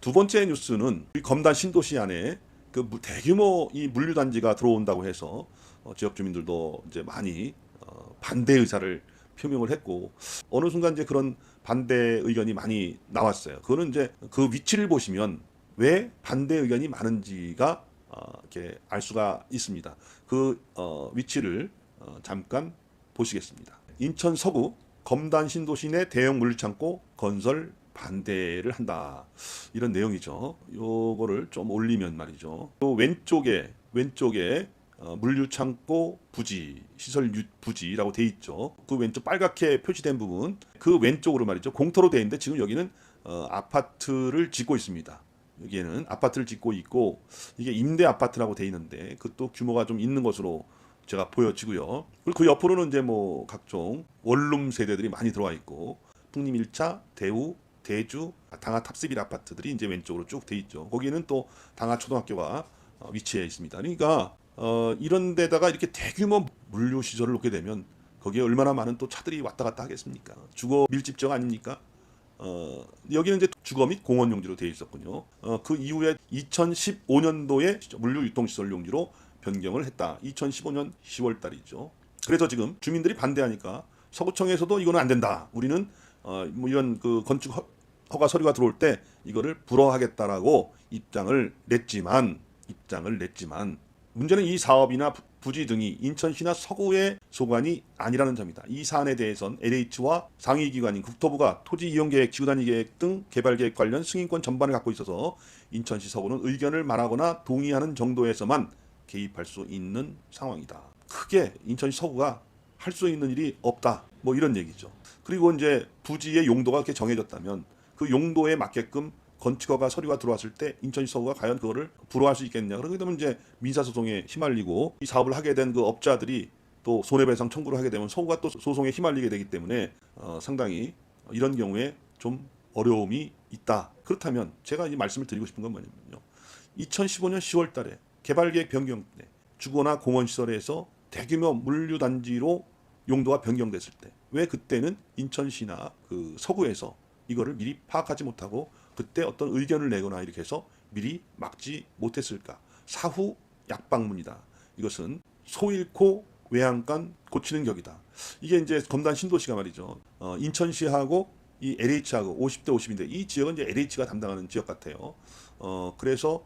두 번째 뉴스는 이 검단 신도시 안에 그 무- 대규모 이 물류 단지가 들어온다고 해서 어, 지역 주민들도 이제 많이 어, 반대 의사를 표명을 했고 어느 순간 이제 그런 반대 의견이 많이 나왔어요. 그거는 이제 그 위치를 보시면 왜 반대 의견이 많은지가 어, 이렇게 알 수가 있습니다. 그 어, 위치를 어, 잠깐 보시겠습니다. 인천 서구 검단 신도시 내 대형 물류창고 건설 반대를 한다 이런 내용이죠. 요거를 좀 올리면 말이죠. 또 왼쪽에 왼쪽에 어, 물류창고 부지 시설 유, 부지라고 돼 있죠. 그 왼쪽 빨갛게 표시된 부분 그 왼쪽으로 말이죠. 공터로 돼 있는데 지금 여기는 어, 아파트를 짓고 있습니다. 여기에는 아파트를 짓고 있고 이게 임대 아파트라고 돼 있는데 그것도 규모가 좀 있는 것으로 제가 보여지고요. 그리고 그 옆으로는 이제 뭐 각종 원룸 세대들이 많이 들어와 있고 풍림 1차, 대우, 대주, 당하 탑스빌 아파트들이 이제 왼쪽으로 쭉 돼 있죠. 거기는 또 당하 초등학교가 어, 위치해 있습니다. 그러니까 어, 이런 데다가 이렇게 대규모 물류 시설을 놓게 되면 거기에 얼마나 많은 또 차들이 왔다 갔다 하겠습니까? 주거 밀집지역 아닙니까? 어, 여기는 이제 주거 및 공원 용지로 되어 있었군요. 어, 그 이후에 2015년도에 물류 유통 시설 용지로 변경을 했다. 2015년 10월 달이죠. 그래서 지금 주민들이 반대하니까 서구청에서도 이거는 안 된다. 우리는 어, 뭐 이런 그 건축 허, 허가 서류가 들어올 때 이거를 불허하겠다라고 입장을 냈지만 입장을 냈지만 문제는 이 사업이나 부- 부지 등이 인천시나 서구의 소관이 아니라는 점이다. 이 사안에 대해선 LH와 상위기관인 국토부가 토지 이용 계획, 지구단위 계획 등 개발 계획 관련 승인권 전반을 갖고 있어서 인천시 서구는 의견을 말하거나 동의하는 정도에서만 개입할 수 있는 상황이다. 크게 인천시 서구가 할 수 있는 일이 없다. 뭐 이런 얘기죠. 그리고 이제 부지의 용도가 그렇게 정해졌다면 그 용도에 맞게끔 건축허가 서류가 들어왔을 때 인천시 서구가 과연 그거를 불허할 수 있겠냐. 그러게 되면 이제 민사소송에 휘말리고 이 사업을 하게 된 그 업자들이 또 손해배상 청구를 하게 되면 서구가 또 소송에 휘말리게 되기 때문에 어, 상당히 이런 경우에 좀 어려움이 있다. 그렇다면 제가 이 말씀을 드리고 싶은 건 뭐냐면요. 2015년 10월 달에 개발계획 변경 때 주거나 공원 시설에서 대규모 물류 단지로 용도가 변경됐을 때 왜 그때는 인천시나 그 서구에서 이거를 미리 파악하지 못하고 그때 어떤 의견을 내거나 이렇게 해서 미리 막지 못했을까? 사후 약방문이다. 이것은 소 잃고 외양간 고치는 격이다. 이게 이제 검단 신도시가 말이죠. 어, 인천시하고 이 LH하고 50대 50인데 이 지역은 이제 LH가 담당하는 지역 같아요. 어, 그래서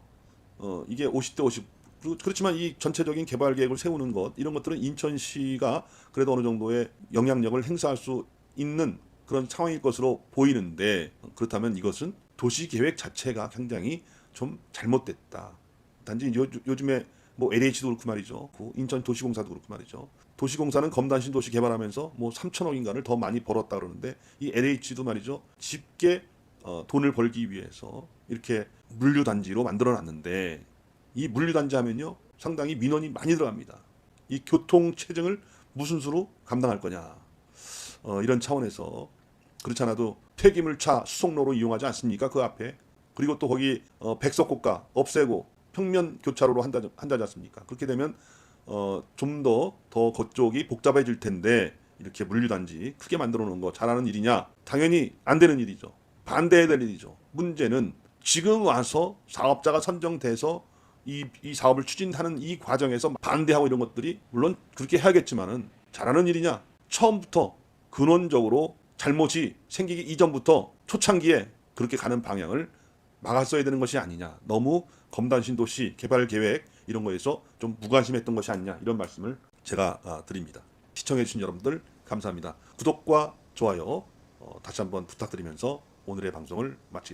어, 이게 50대 50 그리고 그렇지만 이 전체적인 개발 계획을 세우는 것 이런 것들은 인천시가 그래도 어느 정도의 영향력을 행사할 수 있는 그런 상황일 것으로 보이는데 그렇다면 이것은 도시 계획 자체가 굉장히 좀 잘못됐다. 단지 요, 요즘에 뭐 LH도 그렇고 말이죠. 그 인천 도시공사도 그렇고 말이죠. 도시공사는 검단 신도시 개발하면서 뭐 3천억인가를 더 많이 벌었다 그러는데 이 LH도 말이죠. 쉽게 어, 돈을 벌기 위해서 이렇게 물류 단지로 만들어 놨는데 이 물류 단지 하면요. 상당히 민원이 많이 들어갑니다. 이 교통 체증을 무슨 수로 감당할 거냐. 어, 이런 차원에서 그렇지 않아도 폐기물차 수송로로 이용하지 않습니까? 그 앞에 그리고 또 거기 어, 백석고가 없애고 평면 교차로로 한다 한다지 않습니까? 그렇게 되면 어, 좀 더 더 그쪽이 복잡해질 텐데 이렇게 물류단지 크게 만들어 놓은 거 잘하는 일이냐? 당연히 안 되는 일이죠. 반대해야 될 일이죠. 문제는 지금 와서 사업자가 선정돼서 이, 이 사업을 추진하는 이 과정에서 반대하고 이런 것들이 물론 그렇게 해야겠지만은 잘하는 일이냐? 처음부터 근원적으로 잘못이 생기기 이전부터 초창기에 그렇게 가는 방향을 막았어야 되는 것이 아니냐. 너무 검단 신도시 개발 계획 이런 거에서 좀 무관심했던 것이 아니냐. 이런 말씀을 제가 아, 드립니다. 시청해 주신 여러분들 감사합니다. 구독과 좋아요 어, 다시 한번 부탁드리면서 오늘의 방송을 마치겠습니다.